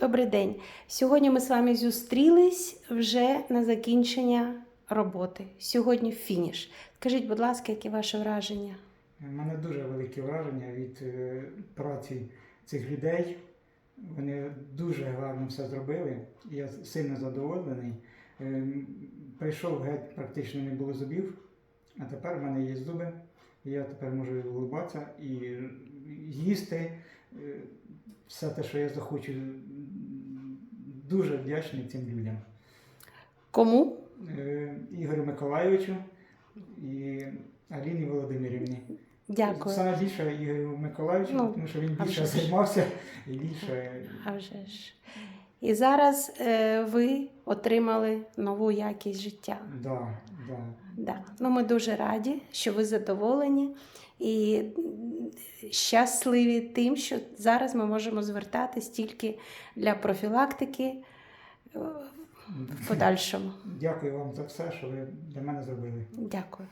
Добрий день. Сьогодні ми з вами зустрілись вже на закінчення роботи. Сьогодні фініш. Скажіть, будь ласка, які ваші враження? У мене дуже великі враження від е, праці цих людей. Вони дуже гарно все зробили. Я сильно задоволений. Ем, Прийшов геть, практично не було зубів, а тепер в мене є зуби. Я тепер можу улибатися і їсти е, все те, що я захочу. Дуже вдячний цим людям. Кому? Е, Ігорю Миколайовичу і Аліні Володимирівні. Дякую. Саме більше Ігорю Миколаївичу, Ну, тому що він більше ж. займався і більше. А вже ж. І зараз е, ви отримали нову якість життя. Да, да. Да. Ну, ми дуже раді, що ви задоволені і щасливі тим, що зараз ми можемо звертатись тільки для профілактики е, в подальшому. Дякую вам за все, що ви для мене зробили. Дякую.